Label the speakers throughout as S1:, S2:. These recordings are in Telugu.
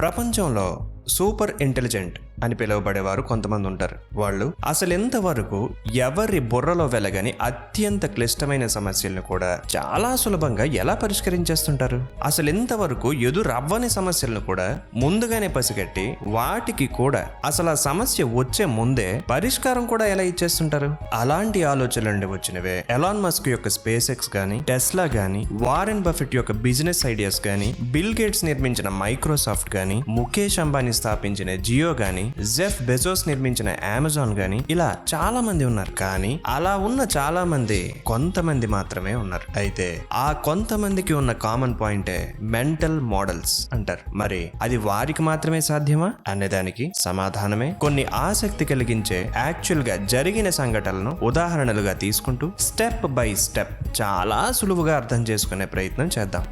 S1: ప్రపంచంలో సూపర్ ఇంటెలిజెంట్ అని పిలువబడేవారు కొంతమంది ఉంటారు. వాళ్ళు అసలు ఎంతవరకు ఎవరి బుర్రలో వెలగని అత్యంత క్లిష్టమైన సమస్యలను కూడా చాలా సులభంగా ఎలా పరిష్కరించేస్తుంటారు? అసలు ఎంతవరకు ఎదురవ్వని సమస్యలను కూడా ముందుగానే పసిగట్టి వాటికి కూడా అసలు ఆ సమస్య వచ్చే ముందే పరిష్కారం కూడా ఎలా ఇచ్చేస్తుంటారు? అలాంటి ఆలోచనలు నుండి వచ్చినవే. ఎలాన్ మస్క్ యొక్క స్పేస్ ఎక్స్ కానీ టెస్లా కానీ వారెన్ బఫెట్ యొక్క బిజినెస్ ఐడియాస్ కానీ బిల్ గేట్స్ నిర్మించిన మైక్రోసాఫ్ట్ కానీ ముఖేష్ అంబానీ స్థాపించిన జియో కానీ జెఫ్ బెజోస్ నిర్మించిన అమెజాన్ కానీ ఇలా చాలా మంది ఉన్నారు. కానీ అలా ఉన్న చాలా మంది కొంతమంది మాత్రమే ఉన్నారు. అయితే ఆ కొంతమందికి ఉన్న కామన్ పాయింటే మెంటల్ మోడల్స్ అంటారు. మరి అది వారికి మాత్రమే సాధ్యమా? అనేదానికి సమాధానమే. కొన్ని ఆసక్తి కలిగించే యాక్చువల్గా జరిగిన సంఘటనలను ఉదాహరణలుగా తీసుకుంటూ స్టెప్ బై స్టెప్ చాలా సులువుగా అర్థం చేసుకునే ప్రయత్నం చేద్దాం.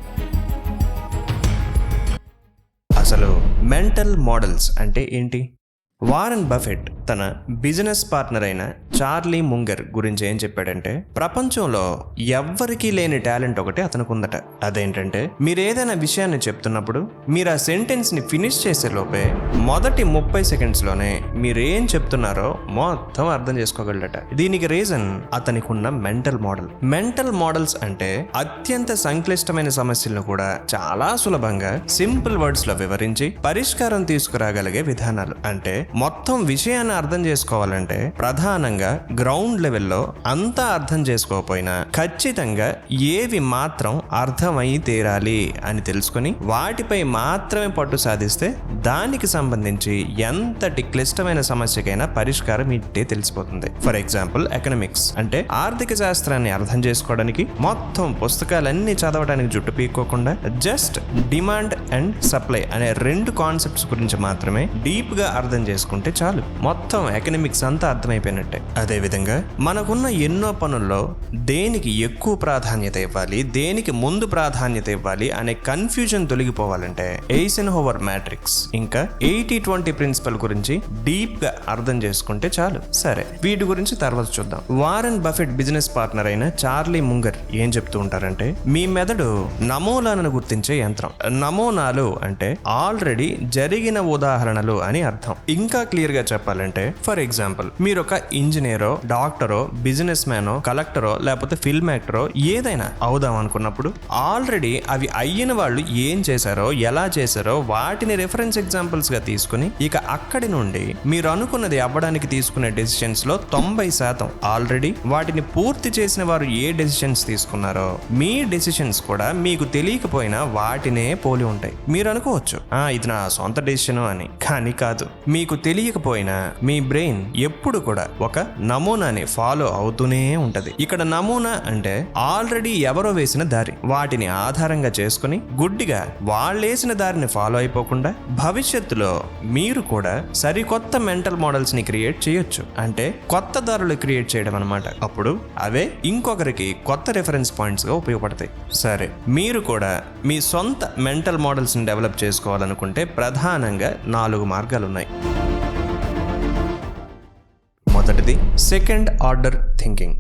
S1: అసలు మెంటల్ మోడల్స్ అంటే ఏంటి? వారన్ బఫెట్ తన బిజినెస్ పార్ట్నర్ అయిన చార్లీ ముంగర్ గురించి ఏం చెప్పాడంటే ప్రపంచంలో ఎవ్వరికీ లేని టాలెంట్ ఒకటి అతనికి ఉందట అదేంటంటే మీరు ఏదైనా విషయాన్ని చెప్తున్నప్పుడు మీరు ఆ సెంటెన్స్ని ఫినిష్ చేసే లోపే మొదటి ముప్పై సెకండ్స్లోనే మీరు ఏం చెప్తున్నారో మొత్తం అర్థం చేసుకోగలడట. దీనికి రీజన్ అతనికి ఉన్న మెంటల్ మోడల్. మెంటల్ మోడల్స్ అంటే అత్యంత సంక్లిష్టమైన సమస్యలను కూడా చాలా సులభంగా సింపుల్ వర్డ్స్లో వివరించి పరిష్కారం తీసుకురాగలిగే విధానాలు. అంటే మొత్తం విషయాన్ని అర్థం చేసుకోవాలంటే ప్రధానంగా గ్రౌండ్ లెవెల్లో అంతా అర్థం చేసుకోకపోయినా ఖచ్చితంగా ఏవి మాత్రం అర్థమై తీరాలి అని తెలుసుకొని వాటిపై మాత్రమే పట్టు సాధిస్తే దానికి సంబంధించి ఎంతటి క్లిష్టమైన సమస్యకైనా పరిష్కారం ఇట్టే తెలిసిపోతుంది. ఫర్ ఎగ్జాంపుల్ ఎకనమిక్స్ అంటే ఆర్థిక శాస్త్రాన్ని అర్థం చేసుకోవడానికి మొత్తం పుస్తకాలన్నీ చదవడానికి జుట్టు పీక్కోకుండా జస్ట్ డిమాండ్ అండ్ సప్లై అనే రెండు కాన్సెప్ట్స్ గురించి మాత్రమే డీప్గా అర్థం చేసుకుంటే చాలు. మొత్తం ఎకనమిక్స్ అంతా అర్థమైపోయినట్టే. అదేవిధంగా మనకున్న ఎన్నో పనుల్లో దేనికి ఎక్కువ ప్రాధాన్యత ఇవ్వాలి దేనికి ముందు ప్రాధాన్యత ఇవ్వాలి అనే కన్ఫ్యూజన్ తొలగిపోవాలంటే ఎయిసెన్ హోవర్ మ్యాట్రిక్స్ ఇంకా ఎయిటీ ట్వంటీ ప్రిన్సిపల్ గురించి డీప్గా అర్థం చేసుకుంటే చాలు. సరే వీటి గురించి తర్వాత చూద్దాం. వారెన్ బఫెట్ బిజినెస్ పార్ట్నర్ అయిన చార్లీ ముంగర్ ఏం చెప్తూ ఉంటారంటే మీ మెదడు నమూనాలను గుర్తించే యంత్రం. నమూనాలు అంటే ఆల్రెడీ జరిగిన ఉదాహరణలు అని అర్థం. ఇంకా క్లియర్గా చెప్పాలంటే ఫర్ ఎగ్జాంపుల్ మీరు ఒక ఇంజనీర్ డాక్టరో బిజినెస్ మ్యానో కలెక్టరో లేకపోతే ఫిల్మ్ యాక్టరో ఏదైనా అవుదాం అనుకున్నప్పుడు ఆల్రెడీ అవి అయిన వాళ్ళు ఏం చేశారో ఎలా చేశారో వాటిని రెఫరెన్స్ ఎగ్జాంపుల్స్గా తీసుకుని ఇక అక్కడి నుండి మీరు అనుకున్నది అవ్వడానికి తీసుకునే డెసిషన్స్లో తొంభై శాతం ఆల్రెడీ వాటిని పూర్తి చేసిన వారు ఏ డెసిషన్స్ తీసుకున్నారో మీ డెసిషన్స్ కూడా మీకు తెలియకపోయినా వాటినే పోలి ఉంటాయి. మీరు అనుకోవచ్చు "ఆ, ఇది నా సొంత డెసిషన్ అని. కానీ కాదు మీకు తెలియకపోయినా మీ బ్రెయిన్ ఎప్పుడు కూడా ఒక నమూనాని ఫాలో అవుతూనే ఉంటది. ఇక్కడ నమూనా అంటే ఆల్రెడీ ఎవరో వేసిన దారి. వాటిని ఆధారంగా చేసుకుని గుడ్డిగా వాళ్ళేసిన దారిని ఫాలో అయిపోకుండా భవిష్యత్తులో మీరు కూడా సరికొత్త మెంటల్ మోడల్స్ని క్రియేట్ చేయొచ్చు. అంటే కొత్త దారులు క్రియేట్ చేయడం అనమాట అప్పుడు అవే ఇంకొకరికి కొత్త రిఫరెన్స్ పాయింట్స్గా ఉపయోగపడతాయి. సరే మీరు కూడా మీ సొంత మెంటల్ మోడల్స్ని డెవలప్ చేసుకోవాలనుకుంటే ప్రధానంగా నాలుగు మార్గాలు ఉన్నాయి మొదటిది సెకండ్ ఆర్డర్ థింకింగ్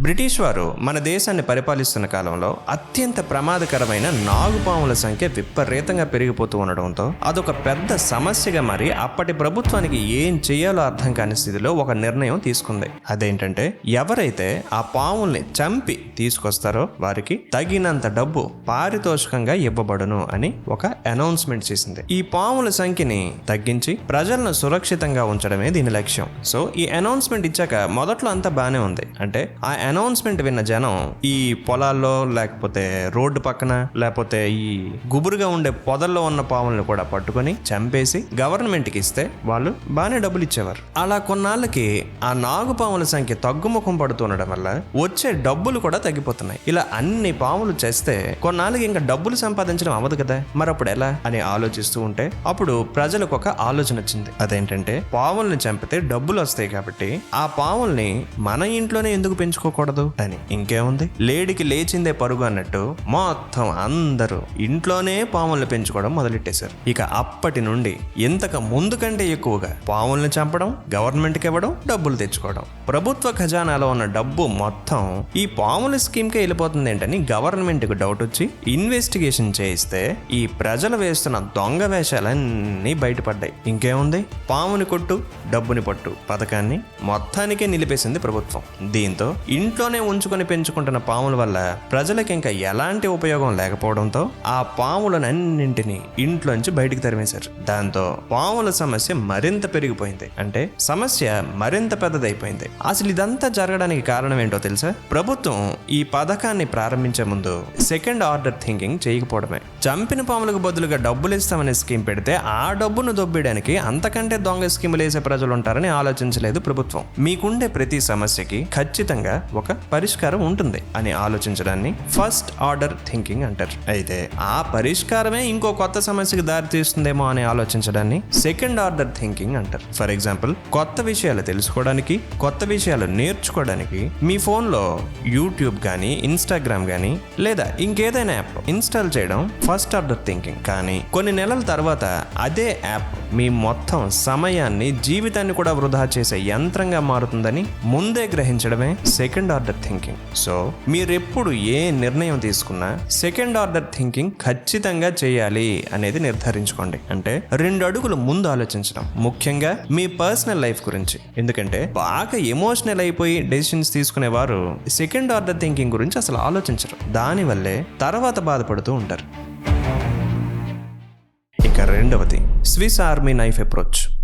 S1: బ్రిటిష్ వారు మన దేశాన్ని పరిపాలిస్తున్న కాలంలో అత్యంత ప్రమాదకరమైన నాగుపాముల సంఖ్య విపరీతంగా పెరిగిపోతూ ఉండడంతో అదొక పెద్ద సమస్యగా మారి అప్పటి ప్రభుత్వానికి ఏం చేయాలో అర్థం కాని స్థితిలో ఒక నిర్ణయం తీసుకుంది. అదేంటంటే ఎవరైతే ఆ పాముల్ని చంపి తీసుకొస్తారో వారికి తగినంత డబ్బు పారితోషికంగా ఇవ్వబడును అని ఒక అనౌన్స్మెంట్ చేసింది. ఈ పాముల సంఖ్యని తగ్గించి ప్రజలను సురక్షితంగా ఉంచడమే దీని లక్ష్యం. సో ఈ అనౌన్స్మెంట్ ఇచ్చాక మొదట్లో అంతా బాగానే ఉంది. అంటే ఆ అనౌన్స్మెంట్ విన్న జనం ఈ పొలాల్లో లేకపోతే రోడ్డు పక్కన లేకపోతే ఈ గుబురుగా ఉండే పొదల్లో ఉన్న పాములను కూడా పట్టుకొని చంపేసి గవర్నమెంట్కి ఇస్తే వాళ్ళు బాగానే డబ్బులు ఇచ్చేవారు. అలా కొన్నాళ్ళకి ఆ నాగు పాముల సంఖ్య తగ్గుముఖం పడుతుండడం వల్ల వచ్చే డబ్బులు కూడా తగ్గిపోతున్నాయి. ఇలా అన్ని పాములు చేస్తే కొన్నాళ్ళకి ఇంకా డబ్బులు సంపాదించడం అవ్వదు కదా? మరి అప్పుడు ఎలా? అని ఆలోచిస్తూ ఉంటే అప్పుడు ప్రజలకు ఒక ఆలోచన వచ్చింది. అదేంటంటే పాముల్ని చంపితే డబ్బులు వస్తాయి కాబట్టి ఆ పాముల్ని మన ఇంట్లోనే ఎందుకు పెంచుకో చేసుకోకూడదు అని. ఇంకేముంది? లేడికి లేచిందే పరుగు అన్నట్టు మొత్తం అందరూ ఇంట్లోనే పాములను పెంచుకోవడం మొదలెట్టేశారు. ఇక అప్పటి నుండి ఇంతకు ముందు కంటే ఎక్కువగా పాములను చంపడం గవర్నమెంట్కి ఇవ్వడం డబ్బులు తెచ్చుకోవడం. ప్రభుత్వ ఖజానాలో ఉన్న డబ్బు మొత్తం ఈ పాముల స్కీమ్కే వెళ్ళిపోతుంది ఏంటని గవర్నమెంట్కి డౌట్ వచ్చి ఇన్వెస్టిగేషన్ చేయిస్తే ఈ ప్రజలు వేస్తున్న దొంగ వేషాలన్నీ బయటపడ్డాయి. ఇంకేముంది? పాముని కొట్టు డబ్బుని పట్టు పథకాన్ని మొత్తానికే నిలిపేసింది ప్రభుత్వం. దీంతో ఇంట్లోనే ఉంచుకొని పెంచుకుంటున్న పాముల వల్ల ప్రజలకు ఇంకా ఎలాంటి ఉపయోగం లేకపోవడంతో ఆ పాములనన్నింటినీ ఇంట్లోంచి బయటికి తరిమేశారు. దాంతో పాముల సమస్య మరింత పెరిగిపోయింది. అంటే సమస్య మరింత పెద్దదైపోయింది. అసలు ఇదంతా జరగడానికి కారణం ఏంటో తెలుసా? ప్రభుత్వం ఈ పథకాన్ని ప్రారంభించే ముందు సెకండ్ ఆర్డర్ థింకింగ్ చేయకపోవడమే. చంపిన పాములకు బదులుగా డబ్బులు ఇస్తామనే స్కీమ్ పెడితే ఆ డబ్బును దొబ్బేయడానికి అంతకంటే దొంగ స్కీములు వేసే ప్రజలు ఉంటారని ఆలోచించలేదు ప్రభుత్వం. మీకుండే ప్రతి సమస్యకి ఖచ్చితంగా ఒక పరిష్కారం ఉంటుంది అని ఆలోచించడాన్ని ఫస్ట్ ఆర్డర్ థింకింగ్ అంటారు. అయితే ఆ పరిష్కారమే ఇంకో కొత్త సమస్యకు దారి తీస్తుందేమో అని ఆలోచించడాన్ని సెకండ్ ఆర్డర్ థింకింగ్ అంటారు. ఫర్ ఎగ్జాంపుల్ కొత్త విషయాలు తెలుసుకోవడానికి కొత్త విషయాలు నేర్చుకోవడానికి మీ ఫోన్లో యూట్యూబ్ కానీ ఇన్స్టాగ్రామ్ కానీ లేదా ఇంకేదైనా యాప్ ఇన్స్టాల్ చేయడం ఫస్ట్ ఆర్డర్ థింకింగ్. కానీ కొన్ని నెలల తర్వాత అదే యాప్ మీ మొత్తం సమయాన్ని జీవితాన్ని కూడా వృధా చేసే యంత్రంగా మారుతుందని ముందే గ్రహించడమే సెకండ్ ఆర్డర్ థింకింగ్ సో మీరెప్పుడు ఏ నిర్ణయం తీసుకున్నా సెకండ్ ఆర్డర్ థింకింగ్ ఖచ్చితంగా చేయాలి అనేది నిర్ధారించుకోండి. అంటే రెండు అడుగులు ముందు ఆలోచించడం ముఖ్యంగా మీ పర్సనల్ లైఫ్ గురించి. ఎందుకంటే బాగా ఎమోషనల్ అయిపోయి డెసిషన్స్ తీసుకునే వారు సెకండ్ ఆర్డర్ థింకింగ్ గురించి అసలు ఆలోచించరు. దానివల్లే తర్వాత బాధపడుతూ ఉంటారు. ఇక రెండవది స్విస్ ఆర్మీ నైఫ్ అప్రోచ్.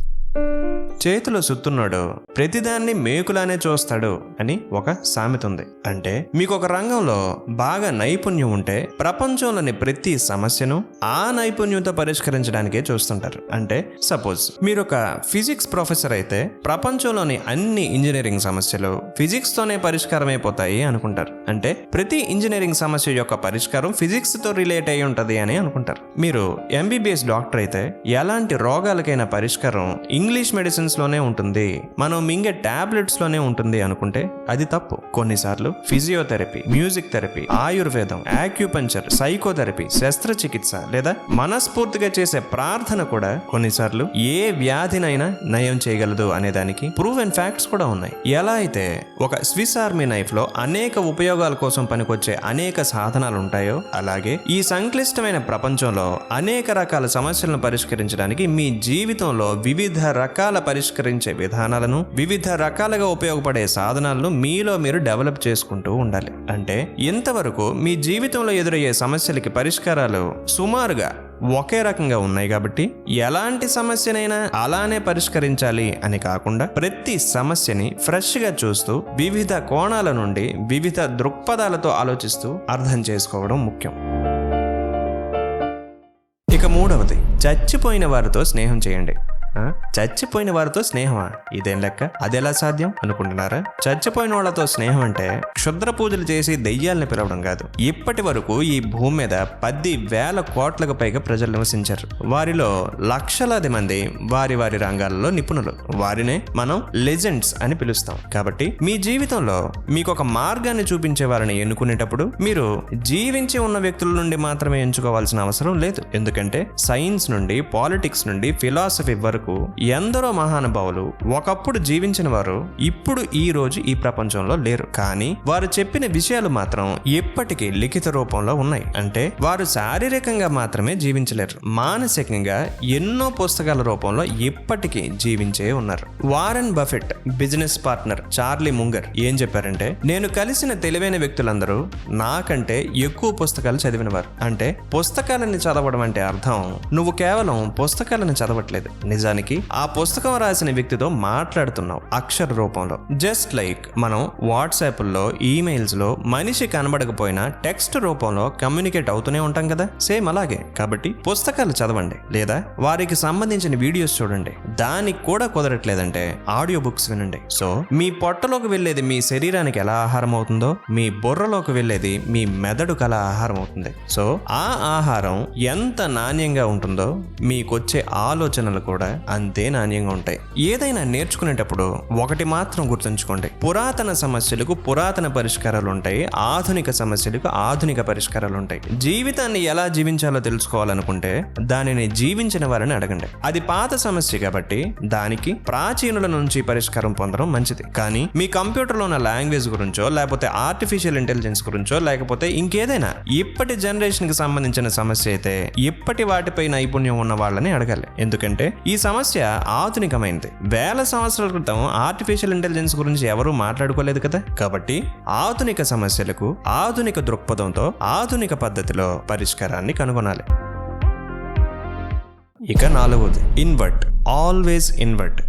S1: చేతులు సుత్తున్నాడు. ప్రతిదాన్ని మేకులానే చూస్తాడు అని ఒక సామెత ఉంది అంటే మీకు ఒక రంగంలో బాగా నైపుణ్యం ఉంటే ప్రపంచంలోని ప్రతి సమస్యను ఆ నైపుణ్యంతో పరిష్కరించడానికే చూస్తుంటారు. అంటే సపోజ్ మీరు ఒక ఫిజిక్స్ ప్రొఫెసర్ అయితే ప్రపంచంలోని అన్ని ఇంజనీరింగ్ సమస్యలు ఫిజిక్స్ తోనే పరిష్కారం అయిపోతాయి అనుకుంటారు. అంటే ప్రతి ఇంజనీరింగ్ సమస్య యొక్క పరిష్కారం ఫిజిక్స్తో రిలేట్ అయి ఉంటుంది అని అనుకుంటారు. మీరు ఎంబీబీఎస్ డాక్టర్ అయితే ఎలాంటి రోగాలకైనా పరిష్కారం ఇంగ్లీష్ మెడిసిన్స్ లోనే ఉంటుంది. మనం మింగే టాబ్లెట్స్లోనే ఉంటుంది అనుకుంటే అది తప్పు. కొన్నిసార్లు ఫిజియోథెరపీ మ్యూజిక్ థెరపీ ఆయుర్వేదం యాక్యుపంచర్ సైకోథెరపీ శస్త్రచికిత్స లేదా మనస్ఫూర్తిగా చేసే ప్రార్థన కూడా కొన్నిసార్లు ఏ వ్యాధినైనా నయం చేయగలదు అనే దానికి ప్రూవ్ అండ్ ఫ్యాక్ట్స్ కూడా ఉన్నాయి. ఎలా అయితే ఒక స్విస్ ఆర్మీ నైఫ్లో అనేక ఉపయోగాల కోసం పనికొచ్చే అనేక సాధనాలు ఉంటాయో అలాగే ఈ సంక్లిష్టమైన ప్రపంచంలో అనేక రకాల సమస్యలను పరిష్కరించడానికి మీ జీవితంలో వివిధ రకాల పరిష్కరించే విధానాలను వివిధ రకాలుగా ఉపయోగపడే సాధనాలను మీలో మీరు డెవలప్ చేసుకుంటూ ఉండాలి. అంటే ఇంతవరకు మీ జీవితంలో ఎదురయ్యే సమస్యలకి పరిష్కారాలు సుమారుగా ఒకే రకంగా ఉన్నాయి కాబట్టి ఎలాంటి సమస్యనైనా అలానే పరిష్కరించాలి అని కాకుండా ప్రతి సమస్యని ఫ్రెష్గా చూస్తూ వివిధ కోణాల నుండి వివిధ దృక్పథాలతో ఆలోచిస్తూ అర్థం చేసుకోవడం ముఖ్యం. ఇక మూడవది చచ్చిపోయిన వారితో స్నేహం చేయండి. చచ్చిపోయిన వారితో స్నేహమా? ఇదేం లెక్క? అదెలా సాధ్యం? అనుకుంటున్నారా? చచ్చిపోయిన వాళ్ళతో స్నేహం అంటే క్షుద్ర పూజలు చేసి దెయ్యాల్ని పిలవడం కాదు. ఇప్పటి వరకు ఈ భూమి మీద పది వేల కోట్లకు పైగా ప్రజలు నివసించారు. వారిలో లక్షలాది మంది వారి వారి రంగాల్లో నిపుణులు. వారినే మనం లెజెండ్స్ అని పిలుస్తాం. కాబట్టి మీ జీవితంలో మీకు ఒక మార్గాన్ని చూపించే వారిని ఎన్నుకునేటప్పుడు మీరు జీవించి ఉన్న వ్యక్తుల నుండి మాత్రమే ఎంచుకోవాల్సిన అవసరం లేదు. ఎందుకంటే సైన్స్ నుండి పాలిటిక్స్ నుండి ఫిలాసఫీ వరకు ఎందరో మహానుభావులు ఒకప్పుడు జీవించిన వారు ఇప్పుడు ఈ రోజు ఈ ప్రపంచంలో లేరు. కానీ వారు చెప్పిన విషయాలు మాత్రం ఎప్పటికీ లిఖిత రూపంలో ఉన్నాయి. అంటే వారు శారీరకంగా మాత్రమే జీవించలేరు. మానసికంగా ఎన్నో పుస్తకాల రూపంలో ఇప్పటికీ జీవించే ఉన్నారు. Warren Buffett business partner Charlie Munger ఏం చెప్పారంటే నేను కలిసిన తెలివైన వ్యక్తులందరూ నాకంటే ఎక్కువ పుస్తకాలు చదివినవారు. అంటే పుస్తకాలని చదవడం అంటే అర్థం నువ్వు కేవలం పుస్తకాలను చదవట్లేదు. నిజానికి ఆ పుస్తకం రాసిన వ్యక్తితో మాట్లాడుతున్నావు అక్షర రూపంలో. జస్ట్ లైక్ మనం వాట్సాప్లో ఈమెయిల్స్లో మనిషి కనబడకపోయినా టెక్స్ట్ రూపంలో కమ్యూనికేట్ అవుతూనే ఉంటాం కదా? సేమ్ అలాగే. కాబట్టి పుస్తకాలు చదవండి. లేదా వారికి సంబంధించిన వీడియోస్ చూడండి. దానికి కూడా కుదరట్లేదంటే ఆడియో బుక్స్ వినండి. సో మీ పొట్టలోకి వెళ్ళేది మీ శరీరానికి ఎలా ఆహారం అవుతుందో మీ బుర్రలోకి వెళ్ళేది మీ మెదడుకు అలా ఆహారం అవుతుంది. సో ఆ ఆహారం ఎంత నాణ్యంగా ఉంటుందో మీకొచ్చే ఆలోచనలు కూడా అంతే నాణ్యంగా ఉంటాయి. ఏదైనా నేర్చుకునేటప్పుడు ఒకటి మాత్రం గుర్తుంచుకోండి. పురాతన సమస్యలకు పురాతన పరిష్కారాలు ఉంటాయి. ఆధునిక సమస్యలకు ఆధునిక పరిష్కారాలు ఉంటాయి. జీవితాన్ని ఎలా జీవించాలో తెలుసుకోవాలనుకుంటే దానిని జీవించిన వారిని అడగండి. అది పాత సమస్య కాబట్టి దానికి ప్రాచీనుల నుంచి పరిష్కారం పొందడం మంచిది. కానీ మీ కంప్యూటర్లో ఉన్న లాంగ్వేజ్ గురించో లేకపోతే ఆర్టిఫిషియల్ ఇంటెలిజెన్స్ గురించో లేకపోతే ఇంకేదైనా ఇప్పటి జనరేషన్కి సంబంధించిన సమస్య అయితే ఇప్పటి వాటిపై నైపుణ్యం ఉన్న వాళ్ళని అడగాలి. ఎందుకంటే ఈ సమస్య ఆధునికమైనది వేల సంవత్సరాల క్రితం ఆర్టిఫిషియల్ ఇంటెలిజెన్స్ గురించి ఎవరూ మాట్లాడుకోలేదు కదా? కాబట్టి ఆధునిక సమస్యలకు ఆధునిక దృక్పథంతో ఆధునిక పద్ధతిలో పరిష్కారాన్ని కనుగొనాలి. ఇక నాలుగవది ఇన్వర్ట్ ఆల్వేస్ ఇన్వర్ట్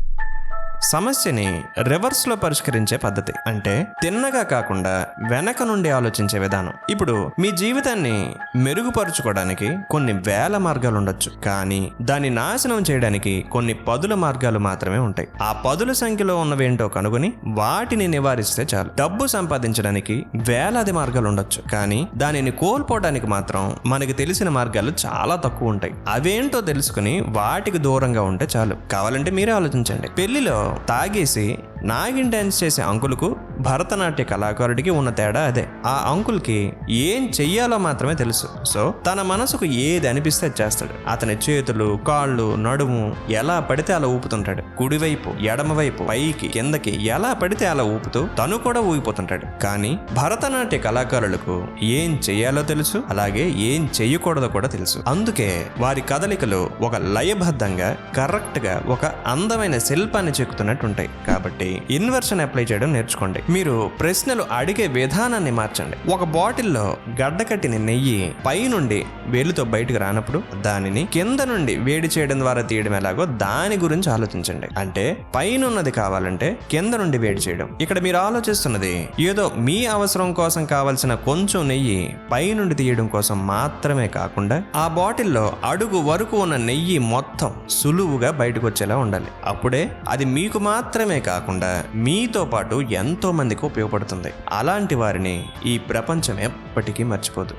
S1: సమస్యని రివర్స్లో పరిష్కరించే పద్ధతి. అంటే తిన్నగా కాకుండా వెనక నుండి ఆలోచించే విధానం. ఇప్పుడు మీ జీవితాన్ని మెరుగుపరుచుకోవడానికి కొన్ని వేల మార్గాలు ఉండొచ్చు. కానీ దాన్ని నాశనం చేయడానికి కొన్ని పదుల మార్గాలు మాత్రమే ఉంటాయి. ఆ పదుల సంఖ్యలో ఉన్నవేంటో కనుగొని వాటిని నివారిస్తే చాలు. డబ్బు సంపాదించడానికి వేలాది మార్గాలు ఉండొచ్చు. కానీ దానిని కోల్పోవడానికి మాత్రం మనకి తెలిసిన మార్గాలు చాలా తక్కువ ఉంటాయి. అవేంటో తెలుసుకుని వాటికి దూరంగా ఉంటే చాలు. కావాలంటే మీరే ఆలోచించండి. పెళ్ళిలో తాగేసి నాగిన్ డ్యాన్స్ చేసే అంకులకు భరతనాట్య కళాకారుడికి ఉన్న తేడా అదే. ఆ అంకుల్కి ఏం చెయ్యాలో మాత్రమే తెలుసు. సో తన మనసుకు ఏది అనిపిస్తే చేస్తాడు. అతని చేతులు కాళ్ళు నడుము ఎలా పడితే అలా ఊపుతుంటాడు. కుడివైపు ఎడమవైపు పైకి కిందకి ఎలా పడితే అలా ఊపుతూ తను కూడా ఊగిపోతుంటాడు. కానీ భరతనాట్య కళాకారులకు ఏం చెయ్యాలో తెలుసు అలాగే ఏం చెయ్యకూడదో కూడా తెలుసు. అందుకే వారి కదలికలు ఒక లయబద్ధంగా కరెక్ట్గా ఒక అందమైన శిల్పాన్ని చెక్కుతున్నట్టు ఉంటాయి కాబట్టి ఇన్వర్షన్ అప్లై చేయడం నేర్చుకోండి. మీరు ప్రశ్నలు అడిగే విధానాన్ని మార్చండి. ఒక బాటిల్లో గడ్డకట్టిన నెయ్యి పై నుండి వేలుతో బయటకు రానప్పుడు దానిని కింద నుండి వేడి చేయడం ద్వారా తీయడం ఎలాగో దాని గురించి ఆలోచించండి. అంటే పైన ఉన్నది కావాలంటే కింద నుండి వేడి చేయడం. ఇక్కడ మీరు ఆలోచిస్తున్నది ఏదో మీ అవసరం కోసం కావలసిన కొంచెం నెయ్యి పై నుండి తీయడం కోసం మాత్రమే కాకుండా ఆ బాటిల్లో అడుగు వరకు ఉన్న నెయ్యి మొత్తం సులువుగా బయటకు వచ్చేలా ఉండాలి. అప్పుడే అది మీకు మాత్రమే కాకుండా మీతో పాటు ఎంతో మందికి ఉపయోగపడుతుంది. అలాంటి వారిని ఈ ప్రపంచం ఎప్పటికీ మర్చిపోదు.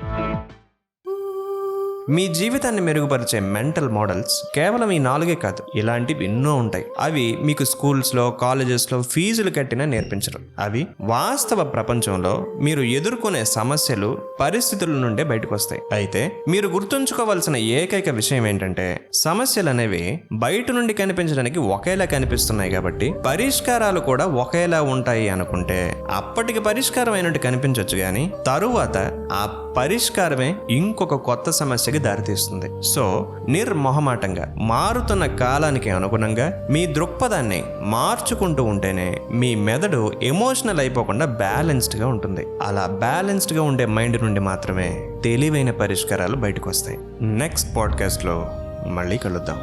S1: మీ జీవితాన్ని మెరుగుపరిచే మెంటల్ మోడల్స్ కేవలం ఈ నాలుగే కాదు ఇలాంటివి ఎన్నో ఉంటాయి. అవి మీకు స్కూల్స్లో కాలేజెస్లో ఫీజులు కట్టినా నేర్పించరు. అవి వాస్తవ ప్రపంచంలో మీరు ఎదుర్కొనే సమస్యలు పరిస్థితుల నుండే బయటకు వస్తాయి అయితే మీరు గుర్తుంచుకోవాల్సిన ఏకైక విషయం ఏంటంటే సమస్యలు అనేవి బయట నుండి కనిపించడానికి ఒకేలా కనిపిస్తున్నాయి కాబట్టి పరిష్కారాలు కూడా ఒకేలా ఉంటాయి అనుకుంటే అప్పటికి పరిష్కారం అయినట్టు కనిపించవచ్చు కానీ తరువాత ఆ పరిష్కారమే ఇంకొక కొత్త సమస్యకి దారితీస్తుంది. సో నిర్మొహమాటంగా మారుతున్న కాలానికి అనుగుణంగా మీ దృక్పథాన్ని మార్చుకుంటూ ఉంటేనే మీ మెదడు ఎమోషనల్ అయిపోకుండా బ్యాలెన్స్డ్గా ఉంటుంది. అలా బ్యాలెన్స్డ్గా ఉండే మైండ్ నుండి మాత్రమే తెలివైన పరిష్కారాలు బయటకు వస్తాయి. నెక్స్ట్ పాడ్కాస్ట్లో మళ్ళీ కలుద్దాం.